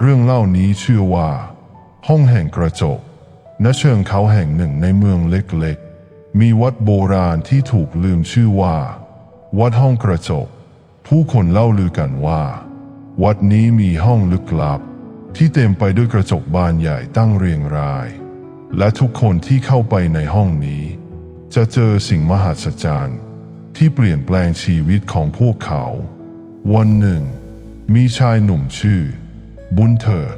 เรื่องเล่านี้ชื่อว่า ห้องแห่งกระจก ณ เชิงเขาแห่งหนึ่งในเมืองเล็กๆ มีวัดโบราณที่ถูกลืมชื่อว่า วัดห้องกระจก ผู้คนเล่าลือกันว่า วัดนี้มีห้องลึกลับ ที่เต็มไปด้วยกระจกบานใหญ่ตั้งเรียงราย และทุกคนที่เข้าไปในห้องนี้ จะเจอสิ่งมหัศจรรย์ที่เปลี่ยนแปลงชีวิตของพวกเขา วันหนึ่ง มีชายหนุ่มชื่อ บุญเถิด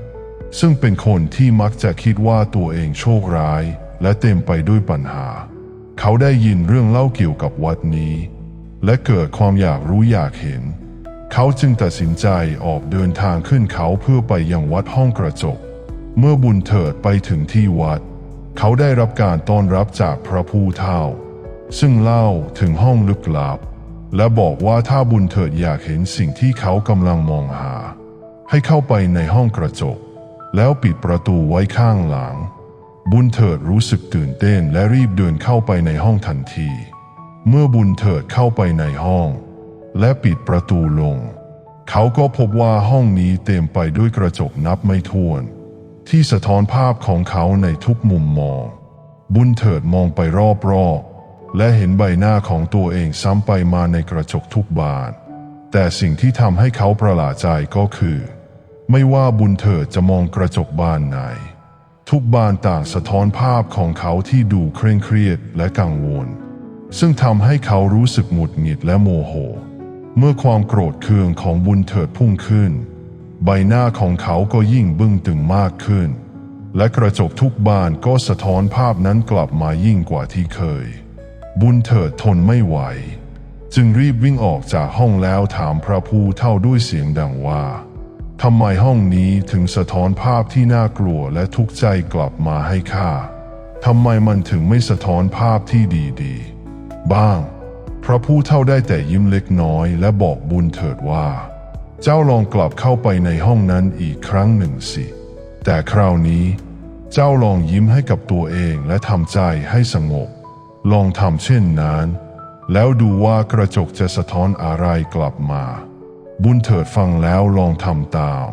ซึ่งเป็นคนที่มักจะคิดว่าตัวเองโชคร้าย และเต็มไปด้วยปัญหา เขาได้ยินเรื่องเล่าเกี่ยวกับวัดนี้ และเกิดความอยากรู้อยากเห็น เขาจึงตัดสินใจออกเดินทางขึ้นเขาเพื่อไปยังวัดห้องกระจก เมื่อบุญเถิดไปถึงที่วัด เขาได้รับการต้อนรับจากพระผู้เฒ่า ซึ่งเล่าถึงห้องลึกลับ และบอกว่าถ้าบุญเถิดอยากเห็นสิ่งที่เขากำลังมองหา ให้เข้าไปในห้องกระจก แล้วปิดประตูไว้ข้างหลัง บุญเถิดรู้สึกตื่นเต้นและรีบเดินเข้าไปในห้องทันที เมื่อบุญเถิดเข้าไปในห้อง และปิดประตูลง เขาก็พบว่าห้องนี้เต็มไปด้วยกระจกนับไม่ถ้วน ที่สะท้อนภาพของเขาในทุกมุมมอง บุญเถิดมองไปรอบๆและเห็นใบหน้าของตัวเองซ้ำไปมาในกระจกทุกบานแต่สิ่งที่ทำให้เขาประหลาดใจก็คือ ไม่ว่าบุญเถิดจะมองกระจกบานไหน ทุกบานต่างสะท้อนภาพของเขาที่ดูเคร่งเครียดและกังวล ซึ่งทำให้เขารู้สึกหงุดหงิดและโมโห เมื่อความโกรธเคืองของบุญเถิดพุ่งขึ้น ใบหน้าของเขาก็ยิ่งบึ้งตึงมากขึ้น และกระจกทุกบานก็สะท้อนภาพนั้นกลับมายิ่งกว่าที่เคย บุญเถิดทนไม่ไหว จึงรีบวิ่งออกจากห้องแล้วถามพระผู้เท่าด้วยเสียงดังว่า ทำไมห้องนี้ถึงสะท้อนภาพที่น่ากลัวและทุกข์ใจกลับมาให้ข้าทำไมมันถึงไม่สะท้อนภาพที่ดีๆ บ้าง พระผู้เท่าได้แต่ยิ้มเล็กน้อยและบอกบุญเถิดว่า เจ้าลองกลับเข้าไปในห้องนั้นอีกครั้งหนึ่งสิ แต่คราวนี้ เจ้าลองยิ้มให้กับตัวเองและทำใจให้สงบ ลองทำเช่นนั้น แล้วดูว่ากระจกจะสะท้อนอะไรกลับมา บุญเถิดฟังแล้วลองทำตาม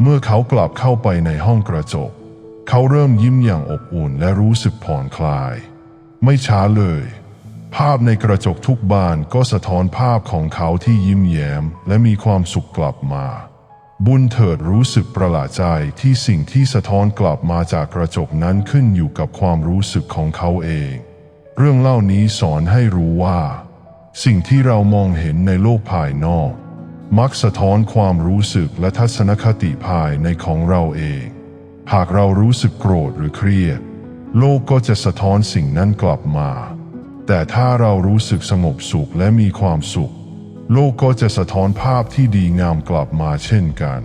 เมื่อเขากลับเข้าไปในห้องกระจก เขาเริ่มยิ้มอย่างอบอุ่นและรู้สึกผ่อนคลาย ไม่ช้าเลย ภาพในกระจกทุกบานก็สะท้อนภาพของเขาที่ยิ้มแย้มและมีความสุขกลับมา บุญเถิดรู้สึกประหลาดใจที่สิ่งที่สะท้อนกลับมาจากกระจกนั้นขึ้นอยู่กับความรู้สึกของเขาเอง เรื่องเล่านี้สอนให้รู้ว่า สิ่งที่เรามองเห็นในโลกภายนอก มักสะท้อนความรู้สึกและทัศนคติภายในของเราเอง หากเรารู้สึกโกรธหรือเครียด โลกก็จะสะท้อนสิ่งนั้นกลับมา แต่ถ้าเรารู้สึกสงบสุขและมีความสุข โลกก็จะสะท้อนภาพที่ดีงามกลับมาเช่นกัน